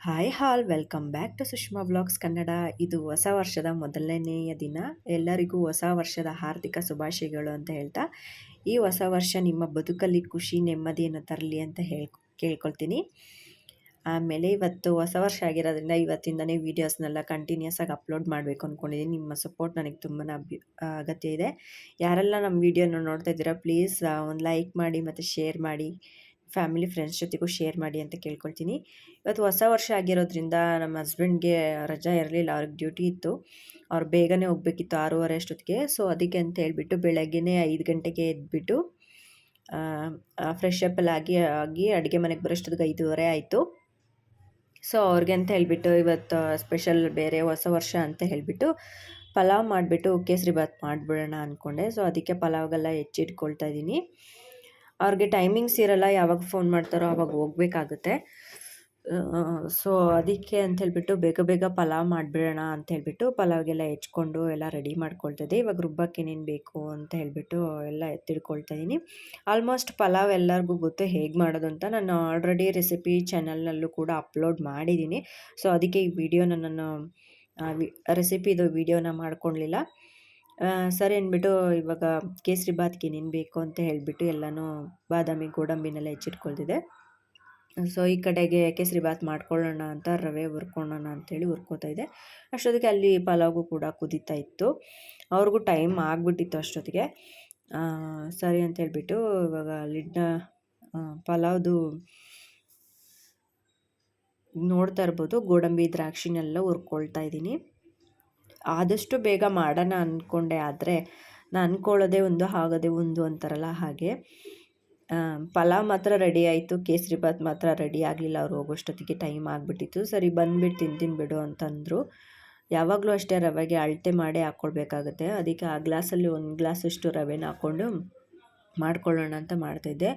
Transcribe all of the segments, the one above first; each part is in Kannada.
All welcome back to Sushma blogs Kannada ಇದು ಹೊಸ ವರ್ಷದ ಮೊದಲನೆಯ ದಿನ. ಎಲ್ಲರಿಗೂ ಹೊಸ ವರ್ಷದ ಹಾರ್ದಿಕ ಶುಭಾಶಯಗಳು ಅಂತ ಹೇಳ್ತಾ, ಈ ಹೊಸ ವರ್ಷ ನಿಮ್ಮ ಬದುಕಲ್ಲಿ ಖುಷಿ, ನೆಮ್ಮದಿಯನ್ನು ತರಲಿ ಅಂತ ಹೇಳ್, ಕೇಳ್ಕೊಳ್ತೀನಿ. ಆಮೇಲೆ ಇವತ್ತು ಹೊಸ ವರ್ಷ ಆಗಿರೋದ್ರಿಂದ ಇವತ್ತಿಂದನೇ ವೀಡಿಯೋಸ್ನೆಲ್ಲ ಕಂಟಿನ್ಯೂಸ್ ಆಗಿ ಅಪ್ಲೋಡ್ ಮಾಡಬೇಕು ಅಂದ್ಕೊಂಡಿದ್ದೀನಿ ನಿಮ್ಮ ಸಪೋರ್ಟ್ ನನಗೆ ತುಂಬಾ ಅಗತ್ಯ ಇದೆ. ಯಾರೆಲ್ಲ ನಮ್ಮ ವೀಡಿಯೋನ ನೋಡ್ತಾ ಇದ್ದೀರಾ ಪ್ಲೀಸ್ ಒಂದು ಲೈಕ್ ಮಾಡಿ ಮತ್ತು ಶೇರ್ ಮಾಡಿ. ಫ್ಯಾಮಿಲಿ ಫ್ರೆಂಡ್ಸ್ ಜೊತೆಗೂ ಶೇರ್ ಮಾಡಿ ಅಂತ ಕೇಳ್ಕೊಳ್ತೀನಿ. ಇವತ್ತು ಹೊಸ ವರ್ಷ ಆಗಿರೋದ್ರಿಂದ ನಮ್ಮ ಹಸ್ಬೆಂಡ್ಗೆ ರಜಾ ಇರಲಿಲ್ಲ, ಅವ್ರಿಗೆ ಡ್ಯೂಟಿ ಇತ್ತು. ಅವ್ರು ಬೇಗನೆ ಹೋಗ್ಬೇಕಿತ್ತು ಆರೂವರೆ ಅಷ್ಟೊತ್ತಿಗೆ. ಸೊ ಅದಕ್ಕೆ ಅಂತ ಹೇಳಿಬಿಟ್ಟು ಬೆಳಗ್ಗೆನೇ ಐದು ಗಂಟೆಗೆ ಎದ್ಬಿಟ್ಟು ಫ್ರೆಶ್ ಅಪ್ ಆಗಿ ಆಗಿ ಅಡುಗೆ ಮನೆಗೆ ಬರೋಷ್ಟೊತ್ತಿಗೆ ಐದೂವರೆ ಆಯಿತು. ಸೊ ಅವ್ರಿಗೆ ಅಂತ ಹೇಳಿಬಿಟ್ಟು ಇವತ್ತು ಸ್ಪೆಷಲ್ ಬೇರೆ ಹೊಸ ವರ್ಷ ಅಂತ ಹೇಳಿಬಿಟ್ಟು ಪಲಾವ್ ಮಾಡಿಬಿಟ್ಟು ಕೇಸರಿ ಬಾತ್ ಮಾಡಿಬಿಡೋಣ ಅಂದ್ಕೊಂಡೆ ಸೊ ಅದಕ್ಕೆ ಪಲಾವ್ಗೆಲ್ಲ ಹೆಚ್ಚಿಟ್ಕೊಳ್ತಾ ಇದ್ದೀನಿ. ಅವ್ರಿಗೆ ಟೈಮಿಂಗ್ಸ್ ಇರಲ್ಲ ಯಾವಾಗ ಫೋನ್ ಮಾಡ್ತಾರೋ ಅವಾಗ ಹೋಗ್ಬೇಕಾಗುತ್ತೆ. ಸೊ ಅದಕ್ಕೆ ಅಂತ ಹೇಳಿಬಿಟ್ಟು ಬೇಗ ಬೇಗ ಪಲಾವ್ ಮಾಡಿಬಿಡೋಣ ಅಂತ ಹೇಳ್ಬಿಟ್ಟು ಪಲಾವ್ಗೆಲ್ಲ ಹೆಚ್ಕೊಂಡು ಎಲ್ಲ ರೆಡಿ ಮಾಡ್ಕೊಳ್ತಿದ್ದೆ ಇವಾಗ ರುಬ್ಬಕ್ಕೆ ಏನೇನು ಬೇಕು ಅಂತ ಹೇಳ್ಬಿಟ್ಟು ಎಲ್ಲ ಎತ್ತಿಡ್ಕೊಳ್ತಾ ಇದ್ದೀನಿ. ಆಲ್ಮೋಸ್ಟ್ ಪಲಾವ್ ಎಲ್ಲರಿಗೂ ಗೊತ್ತು ಹೇಗೆ ಮಾಡೋದು ಅಂತ ನಾನು ಆಲ್ರೆಡಿ ರೆಸಿಪಿ ಚಾನಲ್ನಲ್ಲೂ ಕೂಡ ಅಪ್ಲೋಡ್ ಮಾಡಿದ್ದೀನಿ. ಸೊ ಅದಕ್ಕೆ ಈ ವಿಡಿಯೋನ ನಾನು ರೆಸಿಪಿದು ವಿಡಿಯೋನ ಮಾಡ್ಕೊಳ್ಲಿಲ್ಲ ಸರಿ ಅಂದ್ಬಿಟ್ಟು ಇವಾಗ ಕೇಸರಿ ಬಾತ್ಗೆ ಏನೇನು ಬೇಕು ಅಂತ ಹೇಳಿಬಿಟ್ಟು ಎಲ್ಲನೂ ಬಾದಾಮಿ ಗೋಡಂಬಿನೆಲ್ಲ ಹೆಚ್ಚಿಟ್ಕೊಳ್ತಿದ್ದೆ ಸೊ, ಈ ಕಡೆಗೆ ಕೇಸರಿ ಬಾತ್ ಮಾಡ್ಕೊಳ್ಳೋಣ ಅಂತ ರವೆ ಹುರ್ಕೊಳ್ಳೋಣ ಅಂಥೇಳಿ ಹುರ್ಕೋತಾ ಇದ್ದೆ ಅಷ್ಟೊತ್ತಿಗೆ ಅಲ್ಲಿ ಪಲಾವ್ಗೂ ಕೂಡ ಕುದೀತಾ ಇತ್ತು. ಅವ್ರಿಗೂ ಟೈಮ್ ಆಗಿಬಿಟ್ಟಿತ್ತು ಅಷ್ಟೊತ್ತಿಗೆ. ಸರಿ ಅಂತ ಹೇಳ್ಬಿಟ್ಟು ಇವಾಗ ಲಿಡ್ನ ಪಲಾವ್ದು ನೋಡ್ತಾ ಇರ್ಬೋದು. ಗೋಡಂಬಿ ದ್ರಾಕ್ಷಿನೆಲ್ಲ ಹುರ್ಕೊಳ್ತಾ ಇದ್ದೀನಿ. ಆದಷ್ಟು ಬೇಗ ಮಾಡೋಣ ಅಂದ್ಕೊಂಡೆ ಆದರೆ ನಾನು ಅಂದ್ಕೊಳ್ಳೋದೆ ಒಂದು ಆಗೋದೇ ಒಂದು ಅಂತಾರಲ್ಲ ಹಾಗೆ. ಪಲಾವ್ ಮಾತ್ರ ರೆಡಿ ಆಯಿತು, ಕೇಸರಿ ಬಾತ್ ಮಾತ್ರ ರೆಡಿ ಆಗಲಿಲ್ಲ, ಅವ್ರು ಹೋಗೋಷ್ಟೊತ್ತಿಗೆ ಟೈಮ್ ಆಗಿಬಿಟ್ಟಿತ್ತು. ಸರಿ ಬಂದುಬಿಟ್ಟು ತಿಂತೀನಿ ಬಿಡು ಅಂತಂದರು. ಯಾವಾಗಲೂ ಅಷ್ಟೇ ರವೆಗೆ ಅಳತೆ ಮಾಡಿ ಹಾಕ್ಕೊಳ್ಬೇಕಾಗುತ್ತೆ ಅದಕ್ಕೆ ಆ ಗ್ಲಾಸಲ್ಲಿ ಒಂದು ಗ್ಲಾಸಷ್ಟು ರವೆನ ಹಾಕ್ಕೊಂಡು ಮಾಡ್ಕೊಳ್ಳೋಣ ಅಂತ ಮಾಡ್ತಾಯಿದ್ದೆ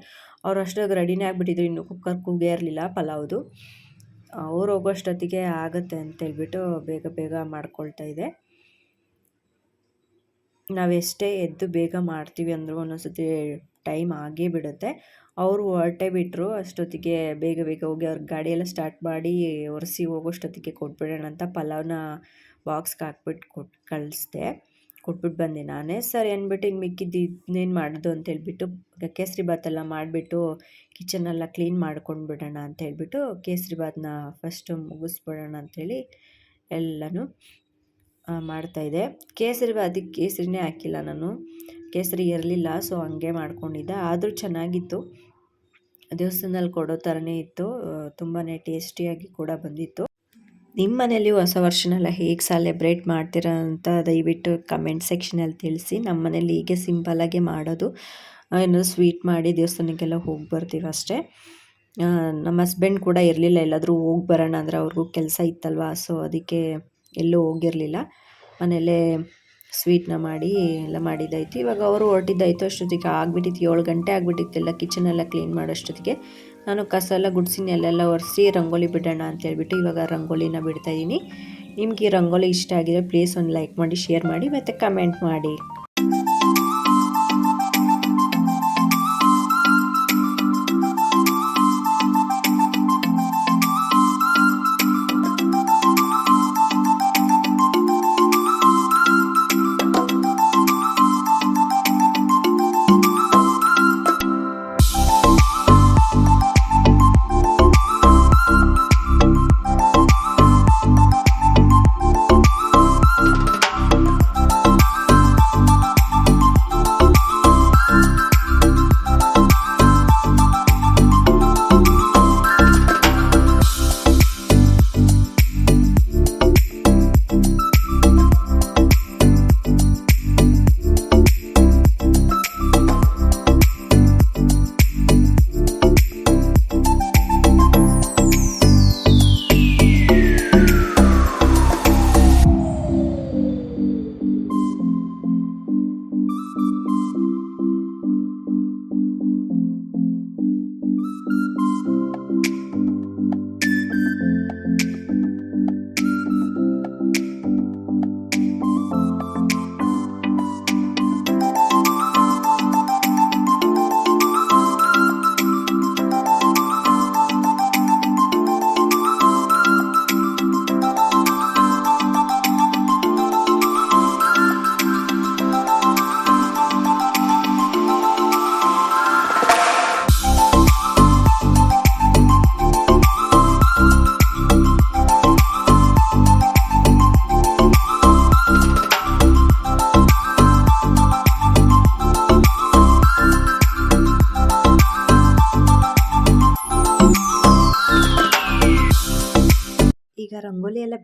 ಅವ್ರು ಅಷ್ಟೊಂದು ರೆಡಿನೇ ಆಗಿಬಿಟ್ಟಿದ್ರು, ಇನ್ನು ಕುಕ್ಕರ್ ಕೂಗೇ ಇರಲಿಲ್ಲ ಪಲಾವ್ದು. ಅವ್ರು ಹೋಗೋಷ್ಟೊತ್ತಿಗೆ ಆಗುತ್ತೆ ಅಂತೇಳ್ಬಿಟ್ಟು ಬೇಗ ಬೇಗ ಮಾಡ್ಕೊಳ್ತಾ ಇದೆ. ನಾವೆಷ್ಟೇ ಎದ್ದು ಬೇಗ ಮಾಡ್ತೀವಿ ಅಂದರೂ ಒಂದೊಂದ್ಸತಿ ಟೈಮ್ ಆಗೇ ಬಿಡುತ್ತೆ. ಅವರು ಹೊರಟೇ ಬಿಟ್ಟರು ಅಷ್ಟೊತ್ತಿಗೆ ಬೇಗ ಬೇಗ ಹೋಗಿ ಅವ್ರ ಗಾಡಿಯೆಲ್ಲ ಸ್ಟಾರ್ಟ್ ಮಾಡಿ ಒರೆಸಿ ಹೋಗೋಷ್ಟೊತ್ತಿಗೆ ಕೊಟ್ಬಿಡೋಣ ಅಂತ ಪಲಾವ್ನ ಬಾಕ್ಸ್ಗೆ ಹಾಕ್ಬಿಟ್ಟು ಕೊಟ್ಟು ಕಳಿಸ್ದೆ. ಕೊಟ್ಬಿಟ್ಟು ಬಂದೆ ನಾನೇ. ಸರಿ ಅಂದ್ಬಿಟ್ಟು ಹಿಂಗೆ ಮಿಕ್ಕಿದ್ದು ಇದನ್ನೇನು ಮಾಡೋದು ಅಂತ ಹೇಳ್ಬಿಟ್ಟು ಕೇಸರಿ ಬಾತೆಲ್ಲ ಮಾಡಿಬಿಟ್ಟು ಕಿಚನೆಲ್ಲ ಕ್ಲೀನ್ ಮಾಡ್ಕೊಂಡು ಬಿಡೋಣ ಅಂತ ಹೇಳ್ಬಿಟ್ಟು ಕೇಸರಿ ಬಾತನ್ನ ಫಸ್ಟು ಮುಗಿಸ್ಬಿಡೋಣ ಅಂಥೇಳಿ ಎಲ್ಲನೂ ಮಾಡ್ತಾಯಿದ್ದೆ ಕೇಸರಿ ಬಾತಿಗೆ ಕೇಸರಿನೇ ಹಾಕಿಲ್ಲ ನಾನು. ಕೇಸರಿ ಇರಲಿಲ್ಲ ಸೊ ಹಂಗೆ ಮಾಡ್ಕೊಂಡಿದ್ದೆ. ಆದರೂ ಚೆನ್ನಾಗಿತ್ತು. ದೇವಸ್ಥಾನದಲ್ಲಿ ಕೊಡೋ ಥರನೇ ಇತ್ತು. ತುಂಬಾ ಟೇಸ್ಟಿಯಾಗಿ ಕೂಡ ಬಂದಿತ್ತು. ನಿಮ್ಮ ಮನೇಲಿ ಹೊಸ ವರ್ಷನೆಲ್ಲ ಹೇಗೆ ಸೆಲೆಬ್ರೇಟ್ ಮಾಡ್ತೀರಾ ಅಂತ ದಯವಿಟ್ಟು ಕಮೆಂಟ್ ಸೆಕ್ಷನಲ್ಲಿ ತಿಳಿಸಿ. ನಮ್ಮ ಮನೇಲಿ ಹೀಗೆ ಸಿಂಪಲಾಗೆ ಮಾಡೋದು ಏನೋ ಸ್ವೀಟ್ ಮಾಡಿ ದೇವಸ್ಥಾನಕ್ಕೆಲ್ಲ ಹೋಗಿ ಬರ್ತೀವಿ ಅಷ್ಟೇ. ನಮ್ಮ ಹಸ್ಬೆಂಡ್ ಕೂಡ ಇರಲಿಲ್ಲ, ಎಲ್ಲಾದರೂ ಹೋಗಿ ಬರೋಣ ಅಂದರೆ ಅವ್ರಿಗೂ ಕೆಲಸ ಇತ್ತಲ್ವಾ ಸೊ ಅದಕ್ಕೆ ಎಲ್ಲೂ ಹೋಗಿರಲಿಲ್ಲ. ಮನೆಯಲ್ಲೇ ಸ್ವೀಟ್ನ ಮಾಡಿ ಎಲ್ಲ ಮಾಡಿದ್ದಾಯಿತು. ಇವಾಗ ಅವರು ಹೊರಟಿದ್ದಾಯಿತು, ಅಷ್ಟೊತ್ತಿಗೆ ಆಗಿಬಿಟ್ಟಿತ್ತು, ಏಳು ಗಂಟೆ ಆಗಿಬಿಟ್ಟಿತ್ತು, ಎಲ್ಲ ಕಿಚನೆಲ್ಲ ಕ್ಲೀನ್ ಮಾಡೋಷ್ಟೊತ್ತಿಗೆ. ನಾನು ಕಸ ಎಲ್ಲ ಗುಡಿಸಿ ಅಲ್ಲೆಲ್ಲ ಒರೆಸಿ ರಂಗೋಲಿ ಬಿಡೋಣ ಅಂತ ಹೇಳ್ಬಿಟ್ಟು ಇವಾಗ ರಂಗೋಲಿನ ಬಿಡ್ತಾಯಿದ್ದೀನಿ ನಿಮಗೆ ಈ ರಂಗೋಲಿ ಇಷ್ಟ ಆಗಿದೆ ಪ್ಲೀಸ್ ಒಂದು ಲೈಕ್ ಮಾಡಿ ಶೇರ್ ಮಾಡಿ ಮತ್ತು ಕಮೆಂಟ್ ಮಾಡಿ.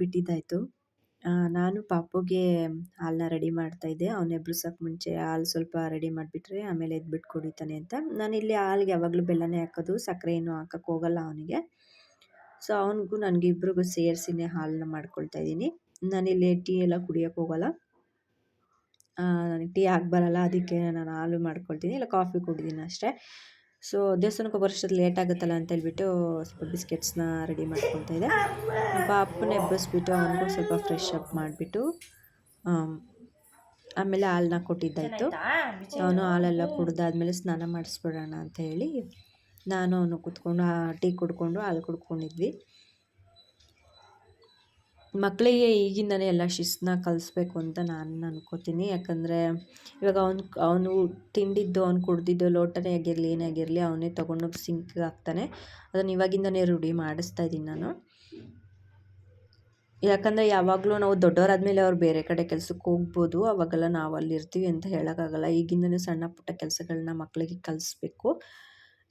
ಬಿಟ್ಟಿದ್ದಾಯಿತು. ನಾನು ಪಾಪುಗೆ ಹಾಲನ್ನ ರೆಡಿ ಮಾಡ್ತಾಯಿದ್ದೆ ಅವನು ಎಬ್ರಿಸೋಕೆ ಮುಂಚೆ ಹಾಲು ಸ್ವಲ್ಪ ರೆಡಿ ಮಾಡಿಬಿಟ್ರೆ ಆಮೇಲೆ ಎದ್ಬಿಟ್ಟು ಕುಡಿತಾನೆ ಅಂತ. ನಾನು ಇಲ್ಲಿ ಹಾಲಿಗೆ ಯಾವಾಗಲೂ ಬೆಲ್ಲನೇ ಹಾಕೋದು ಸಕ್ಕರೆ ಏನು ಹಾಕೋಕ್ಕೆ ಹೋಗಲ್ಲ ಅವನಿಗೆ. ಸೊ ಅವನಿಗೂ ನನಗೆ ಇಬ್ರಿಗೂ ಸೇರಿಸಿನೇ ಹಾಲನ್ನ ಮಾಡ್ಕೊಳ್ತಾ ಇದ್ದೀನಿ. ಇಲ್ಲಿ ಟೀ ಎಲ್ಲ ಕುಡಿಯೋಕ್ಕೆ ಹೋಗಲ್ಲ. ನನಗೆ ಟೀ ಹಾಕಿ ಬರಲ್ಲ, ಅದಕ್ಕೆ ನಾನು ಹಾಲು ಮಾಡ್ಕೊಳ್ತೀನಿ. ಇಲ್ಲ, ಕಾಫಿ ಕುಡಿದೀನಿ ಅಷ್ಟೇ. ಸೊ ದೇವಸ್ಥಾನಕ್ಕೆ ಹೋಗೋ ಅಷ್ಟೊತ್ತು ಲೇಟ್ ಆಗುತ್ತಲ್ಲ ಅಂತ ಹೇಳ್ಬಿಟ್ಟು ಸ್ವಲ್ಪ ಬಿಸ್ಕೆಟ್ಸ್ನ ರೆಡಿ ಮಾಡ್ಕೊತಾ ಇದ್ದೆ. ಪಾಪನ ಎಬ್ಬಿಸ್ಬಿಟ್ಟು ಅವನಿಗೂ ಸ್ವಲ್ಪ ಫ್ರೆಶ್ ಅಪ್ ಮಾಡಿಬಿಟ್ಟು ಆಮೇಲೆ ಹಾಲನ್ನ ಕೊಟ್ಟಿದ್ದಾಯಿತು. ಅವನು ಹಾಲೆಲ್ಲ ಕುಡ್ದಾದ್ಮೇಲೆ ಸ್ನಾನ ಮಾಡಿಸ್ಬಿಡೋಣ ಅಂತ ಹೇಳಿ ನಾನು ಅವನು ಕೂತ್ಕೊಂಡು ಟೀ ಕುಡ್ಕೊಂಡು, ಹಾಲು ಕುಡ್ಕೊಂಡಿದ್ವಿ. ಮಕ್ಕಳಿಗೆ ಈಗಿಂದನೇ ಎಲ್ಲ ಶಿಸ್ತನ್ನ ಕಲಿಸ್ಬೇಕು ಅಂತ ನಾನು ಅಂದ್ಕೋತೀನಿ ಯಾಕಂದರೆ ಇವಾಗ ಅವ್ನು ಅವನು ತಿಂಡಿದ್ದು, ಅವ್ನು ಕುಡ್ದಿದ್ದು ಲೋಟನೇ ಆಗಿರಲಿ, ಏನೇ ಆಗಿರಲಿ ಅವನೇ ತೊಗೊಂಡೋಗಿ ಸಿಂಕ್ಗೆ ಹಾಕ್ತಾನೆ. ಅದನ್ನು ಇವಾಗಿಂದನೇ ರೂಢಿ ಮಾಡಿಸ್ತಾ ಇದ್ದೀನಿ ನಾನು. ಯಾಕಂದರೆ ಯಾವಾಗಲೂ ನಾವು ದೊಡ್ಡವರಾದ್ಮೇಲೆ ಅವ್ರು ಬೇರೆ ಕಡೆ ಕೆಲಸಕ್ಕೆ ಹೋಗ್ಬೋದು. ಅವಾಗೆಲ್ಲ ನಾವು ಅಲ್ಲಿರ್ತೀವಿ ಅಂತ ಹೇಳೋಕ್ಕಾಗಲ್ಲ. ಈಗಿಂದನೇ ಸಣ್ಣ ಪುಟ್ಟ ಕೆಲಸಗಳನ್ನ ಮಕ್ಕಳಿಗೆ ಕಲಿಸ್ಬೇಕು.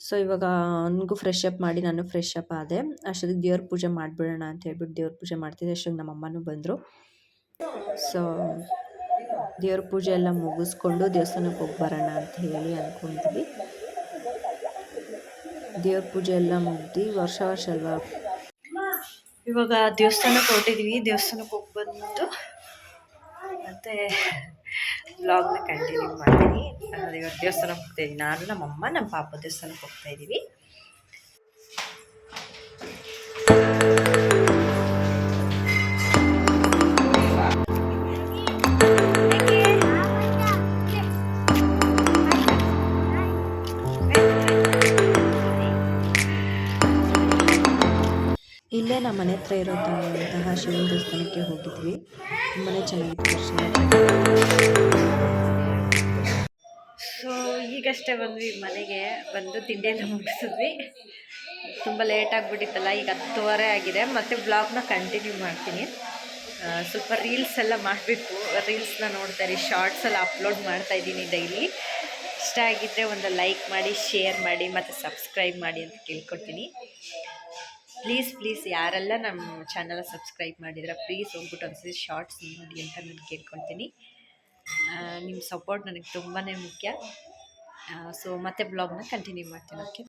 ಸೊ ಇವಾಗ ಅವನಿಗೂ ಫ್ರೆಶ್ ಅಪ್ ಮಾಡಿ ನಾನು ಫ್ರೆಶ್ ಅಪ್ ಆದೆ. ಅಷ್ಟೊತ್ತಿಗೆ ದೇವ್ರ ಪೂಜೆ ಮಾಡಿಬಿಡೋಣ ಅಂತ ಹೇಳ್ಬಿಟ್ಟು ದೇವ್ರ ಪೂಜೆ ಮಾಡ್ತಿದ್ದೆ. ಅಷ್ಟೊಂದು ನಮ್ಮ ಅಮ್ಮನೂ ಬಂದರು. ಸೊ ದೇವ್ರ ಪೂಜೆ ಎಲ್ಲ ಮುಗಿಸ್ಕೊಂಡು ದೇವಸ್ಥಾನಕ್ಕೆ ಹೋಗಿ ಬರೋಣ ಅಂತ ಹೇಳಿ ಅಂದ್ಕೊಂಡ್ವಿ ದೇವ್ರ ಪೂಜೆ ಎಲ್ಲ ಮುಗ್ದು ವರ್ಷ ವರ್ಷ ಅಲ್ವಾ? ಇವಾಗ ದೇವಸ್ಥಾನಕ್ಕೆ ಹೊರಟಿದ್ವಿ. ದೇವಸ್ಥಾನಕ್ಕೆ ಹೋಗಿ ಬಂದು ಮತ್ತು ವ್ಲಾಗ್ನ ಕಂಟಿನ್ಯೂ ಮಾಡ್ತೀನಿ. ಇವಾಗ ದೇವಸ್ಥಾನಕ್ಕೆ ಹೋಗ್ತಾಯಿದ್ದೀನಿ ನಾನು ನಮ್ಮಮ್ಮ ನಮ್ಮ ಪಾಪ ದೇವಸ್ಥಾನಕ್ಕೆ ಹೋಗ್ತಾ ಇದ್ದೀವಿ. ಇಲ್ಲೇ ನಮ್ಮ ಮನೆ ಹತ್ರ ಇರೋದಂತಹ ಶಿವನ ದೇವಸ್ಥಾನಕ್ಕೆ ಹೋಗಿದ್ವಿ. ತುಂಬಾ ಚೆನ್ನಾಗಿತ್ತು ದರ್ಶನ. ಸೊ ಈಗಷ್ಟೇ ಬಂದ್ವಿ ಮನೆಗೆ, ಬಂದು ತಿಂಡಿಯೆಲ್ಲ ಮುಗಿಸಿದ್ವಿ. ತುಂಬ ಲೇಟ್ ಆಗಿಬಿಟ್ಟಿತ್ತಲ್ಲ, ಈಗ ಹತ್ತುವರೆ ಆಗಿದೆ. ಮತ್ತು ಬ್ಲಾಗ್ನ ಕಂಟಿನ್ಯೂ ಮಾಡ್ತೀನಿ. ಸ್ವಲ್ಪ ರೀಲ್ಸ್ ಎಲ್ಲ ಮಾಡಬೇಕು. ರೀಲ್ಸ್ನ ನೋಡ್ತಾರೆ ಶಾರ್ಟ್ಸ್ ಎಲ್ಲ ಅಪ್ಲೋಡ್ ಮಾಡ್ತಾ ಇದ್ದೀನಿ ಡೈಲಿ ಇಷ್ಟ ಆಗಿದ್ದರೆ ಒಂದು ಲೈಕ್ ಮಾಡಿ ಶೇರ್ ಮಾಡಿ, ಮತ್ತು ಸಬ್ಸ್ಕ್ರೈಬ್ ಮಾಡಿ ಅಂತ ಕೇಳ್ಕೊಡ್ತೀನಿ. ಪ್ಲೀಸ್ ಪ್ಲೀಸ್ ಯಾರೆಲ್ಲ ನಮ್ಮ ಚಾನಲ್ ಸಬ್ಸ್ಕ್ರೈಬ್ ಮಾಡಿದ್ರೆ ಪ್ಲೀಸ್ ಹೋಗ್ಬಿಟ್ಟು ಒಂದ್ಸರಿ ಶಾರ್ಟ್ಸ್ ನೋಡಿ ಅಂತ ನಾನು ಕೇಳ್ಕೊಳ್ತೀನಿ. ನಿಮ್ಮ ಸಪೋರ್ಟ್ ನನಗೆ ತುಂಬಾ ಮುಖ್ಯ. ಸೊ ಮತ್ತೆ ಬ್ಲಾಗ್ನ ಕಂಟಿನ್ಯೂ ಮಾಡ್ತೀನಿ ಓಕೆ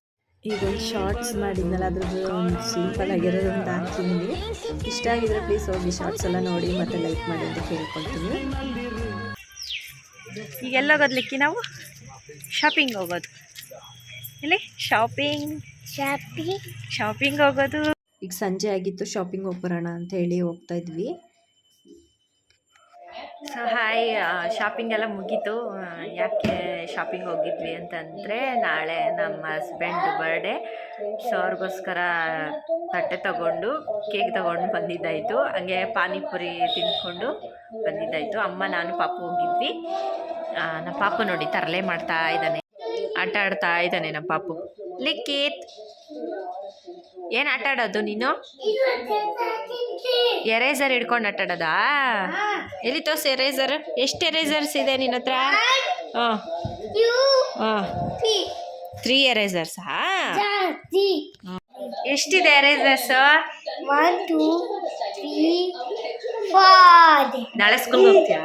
ಈಗ ಶಾರ್ಟ್ಸ್ ಮಾಡಿದ್ನಲ್ಲ ಅದ್ರದ್ದು ಒಂದು ಸಿಂಪಲ್ ಆಗಿರೋದು ಅಂತ ಹಾಕ್ತೀನಿ. ಇಷ್ಟ ಆಗಿದ್ರೆ ಪ್ಲೀಸ್ ಹೋಗಿ ಶಾರ್ಟ್ಸ್ ಎಲ್ಲ ನೋಡಿ ಮತ್ತೆ ಲೈಕ್ ಮಾಡಿ ಅಂತ ಕೇಳ್ಕೊಳ್ತೀನಿ. ಈಗೆಲ್ಲ ಹೋಗೋದಲಿಕ್ಕೆ ಲಿಕ್ಕಿ ನಾವು? ಶಾಪಿಂಗ್ ಹೋಗೋದು. ಇಲ್ಲಿ ಶಾಪಿಂಗ್ ಶಾಪಿಂಗ್ ಶಾಪಿಂಗ್ ಹೋಗೋದು. ಈಗ ಸಂಜೆ ಆಗಿತ್ತು ಶಾಪಿಂಗ್ ಹೋಗಿ ಬರೋಣ ಅಂತ ಹೇಳಿ ಹೋಗ್ತಾ ಇದ್ವಿ. ಸೊ ಹಾಯ್ ಶಾಪಿಂಗ್ ಎಲ್ಲ ಮುಗೀತು. ಯಾಕೆ ಶಾಪಿಂಗ್ ಹೋಗಿದ್ವಿ ಅಂತಂದರೆ ನಾಳೆ ನಮ್ಮ ಹಸ್ಬೆಂಡ್ ಬರ್ಡೇ ಸೊ ಅವ್ರಿಗೋಸ್ಕರ ತಟ್ಟೆ ತಗೊಂಡು ಕೇಕ್ ತಗೊಂಡು ಬಂದಿದ್ದಾಯಿತು. ಹಂಗೆ ಪಾನಿಪುರಿ ತಿಂದ್ಕೊಂಡು ಬಂದಿದ್ದಾಯಿತು. ಅಮ್ಮ ನಾನು ಪಾಪು ಹೋಗಿದ್ವಿ. ನಮ್ಮ ಪಾಪ ನೋಡಿ ತರಲೆ ಮಾಡ್ತಾ ಇದ್ದಾನೆ. ಆಟ ಆಡ್ತಾ ಇದ್ದಾನೆ ನಮ್ಮ ಪಾಪು. ಲಿಖಿತ್. ಏನು ಆಟ ಆಡೋದು ನೀನು? ಎರೇಸರ್ ಹಿಡ್ಕೊಂಡು ಆಟ ಆಡೋದಾ? ಎಲ್ಲಿ ತೋರ್ಸು ಎರೇಸರ್? ಎಷ್ಟು ಎರೇಸರ್ಸ್ ಇದೆ ನಿನ್ನ ಹತ್ರ? ಹಾಂ. ಹಾಂ. ತ್ರೀ ಎರೇಸರ್ಸಾ ಎಷ್ಟಿದೆ ಎರೇಸರ್ಸ್? ಒನ್ ಟೂ ತ್ರೀ ನಾಳೆ ಸ್ಕೂಲ್ ಹೋಗ್ತೀಯಾ?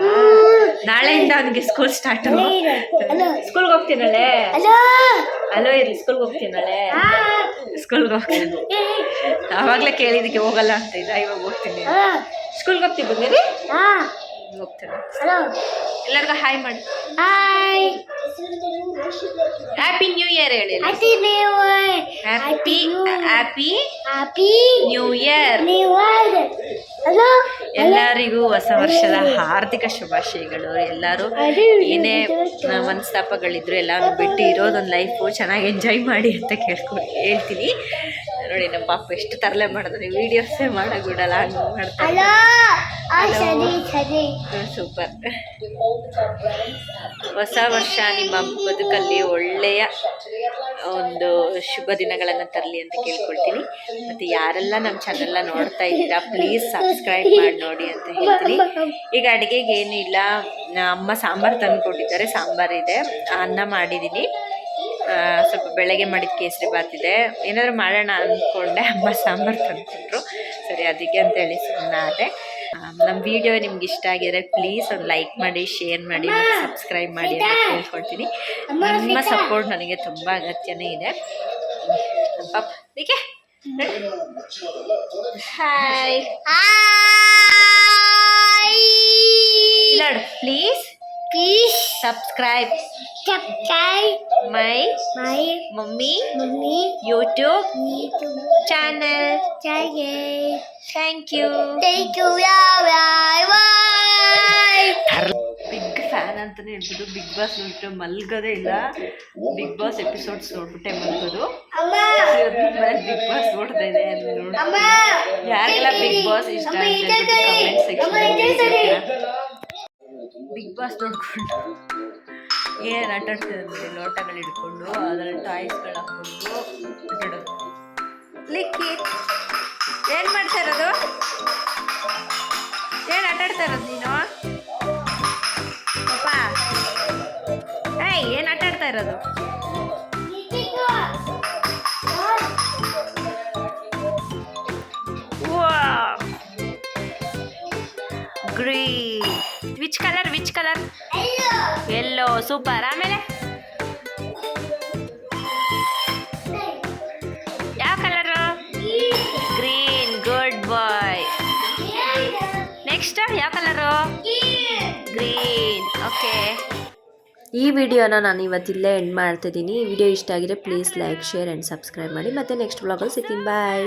ನಾಳೆಯಿಂದ ಅವನಿಗೆ ಸ್ಕೂಲ್ ಸ್ಟಾರ್ಟ್ ಹೋಗ್ತೀನಲ್ಲೇ ಹಲೋ ಅಲೋ ಇರ್ಲಿ ಸ್ಕೂಲ್ಗೆ ಹೋಗ್ತೀನಲ್ಲೇ ಸ್ಕೂಲ್ಗೆ ಹೋಗ್ತೀನಿ. ಆವಾಗಲೇ ಕೇಳಿದಕ್ಕೆ ಹೋಗಲ್ಲ ಅಂತ ಇದ್ದ ಇವಾಗ ಹೋಗ್ತೀನಿ. ಸ್ಕೂಲ್ ಸ್ಕೂಲ್ಗೆ ಹೋಗ್ತೀವಿ ಬಂದಿರಿ ಹೋಗ್ತೀನಿ. ಎಲ್ಲರಿಗೂ ಹಾಯ್ ಮಾಡಿ. ಹಾಯ್ ಹ್ಯಾಪಿ ನ್ಯೂ ಇಯರ್ ಹೇಳಿ. Happy new year happy happy happy new year new year ಎಲ್ಲರಿಗೂ ಹೊಸ ವರ್ಷದ ಹಾರ್ದಿಕ ಶುಭಾಶಯಗಳು. ಎಲ್ಲರೂ ಏನೇ ಮನಸ್ತಾಪಗಳಿದ್ರು ಎಲ್ಲರೂ ಬಿಟ್ಟು ಇರೋದೊಂದು ಲೈಫು ಚೆನ್ನಾಗಿ ಎಂಜಾಯ್ ಮಾಡಿ ಅಂತ ಕೇಳ್ಕೊಂಡು ಹೇಳ್ತೀನಿ. ನೋಡಿ ನಮ್ಮ ಪಾಪ ಎಷ್ಟು ತರಲೆ ಮಾಡಿದ್ರೆ. ವೀಡಿಯೋಸೇ ಮಾಡೋಕೆ ಬಿಡಲ್ಲ ಹಂಗೆ ಮಾಡ್ತಾರೆ ಸೂಪರ್. ಹೊಸ ವರ್ಷ ನಿಮ್ಮ ಬದುಕಲ್ಲಿ ಒಳ್ಳೆಯ ಒಂದು ಶುಭ ದಿನಗಳನ್ನು ತರಲಿ ಅಂತ ಕೇಳ್ಕೊಳ್ತೀನಿ. ಮತ್ತು ಯಾರೆಲ್ಲ ನಮ್ಮ ಚಾನೆಲ್ನ ನೋಡ್ತಾ ಇದ್ದೀರಾ ಪ್ಲೀಸ್ ಸಬ್ಸ್ಕ್ರೈಬ್ ಮಾಡಿ ನೋಡಿ ಅಂತ ಹೇಳ್ತೀನಿ. ಈಗ ಅಡುಗೆಗೆ ಏನಿಲ್ಲ ಇಲ್ಲ. ಅಮ್ಮ ಸಾಂಬಾರು ತಂದು ಕೊಟ್ಟಿದ್ದಾರೆ. ಸಾಂಬಾರಿದೆ ಅನ್ನ ಮಾಡಿದ್ದೀನಿ. ಸ್ವಲ್ಪ ಬೆಳಗ್ಗೆ ಮಾಡಿದ ಕೇಸರಿ ಬಾತ್ ಇದೆ. ಏನಾದರೂ ಮಾಡೋಣ ಅಂದ್ಕೊಂಡೆ ಅಮ್ಮ ಸಾಂಬಾರು ತಂದುಕೊಟ್ರು. ಸರಿ ಅದಕ್ಕೆ ಅಂತೇಳಿ ಸುಮ್ಮನೆ ಅದೇ ನಮ್ಮ ವಿಡಿಯೋ ನಿಮ್ಗೆ ಇಷ್ಟ ಆಗಿದ್ರೆ ಪ್ಲೀಸ್ ಒಂದು ಲೈಕ್ ಮಾಡಿ ಶೇರ್ ಮಾಡಿ ಸಬ್ಸ್ಕ್ರೈಬ್ ಮಾಡಿ ಅಂತ ಕೇಳ್ಕೊಳ್ತೀನಿ. ನಿಮ್ಮ ಸಪೋರ್ಟ್ ನನಗೆ ತುಂಬ ಅಗತ್ಯನೇ ಇದೆ. ಪಾಪ ಅದಕ್ಕೆ ಹಾಯ್. ನೋಡು please Please. Subscribe subscribe. My my mummy mummy YouTube YouTube. Channel channel. Thank you Thank you. Bye bye. Big fan ಅಂತಾನೆ ಹೇಳ್ಬೋದು. ಬಿಗ್ ಬಾಸ್ ನೋಡ್ಬಿಟ್ಟು ಮಲ್ಗೋದೇ ಇಲ್ಲ. ಬಿಗ್ ಬಾಸ್ ಎಪಿಸೋಡ್ಸ್ ನೋಡ್ಬಿಟ್ಟೆ ಮಲ್ಗೋದು. ಅಮ್ಮ. ಬಿಗ್ ಬಾಸ್ ನೋಡ್ತಾ ಇದೆ ಅಮ್ಮ. ಯಾರಿಗೆಲ್ಲ ಬಿಗ್ ಬಾಸ್ ಇಷ್ಟ. ಕಮೆಂಟ್ ಅಮ್ಮ, ಇದೆ ಕಡೆ. ಬಿಗ್ ಬಾಸ್ ನೋಡ್ಕೊಂಡು. ಏನ್ ಆಟ ಆಡ್ತಿದ್ದಾರೆ ಲೋಟಗಳು ಹಿಡ್ಕೊಂಡು ಅದರ ಟಾಯ್ಸ್ಗಳು ಹಾಕೊಂಡು ಆಟಾಡೋದು ಲಿಕ್ಕಿ, ಏನ್ ಮಾಡ್ತಾ ಇರೋದು? ಏನು ಆಟ ಆಡ್ತಾ ಇರೋದು ನೀನು? ಪಾಪ ಏಯ್, ಏನು ಆಟ ಆಡ್ತಾ ಇರೋದು? Green. Which colour which colour yellow super ಆಮೇಲೆ? ಯಾವ colour green good boy next ಯಾವ ಕಲರು ಗ್ರೀನ್ ಓಕೆ ಈ ವಿಡಿಯೋನ ನಾನು ಇವತ್ತಿಲ್ಲೇ ಎಂಡ್ ಮಾಡ್ತಿದ್ದೀನಿ. ವಿಡಿಯೋ ಇಷ್ಟ ಆಗಿದ್ರೆ please like share and subscribe ಮಾಡಿ. ಮತ್ತು ನೆಕ್ಸ್ಟ್ ವ್ಲಾಗಲ್ಲಿ ಸಿಗ್ತೀನಿ. ಬಾಯ್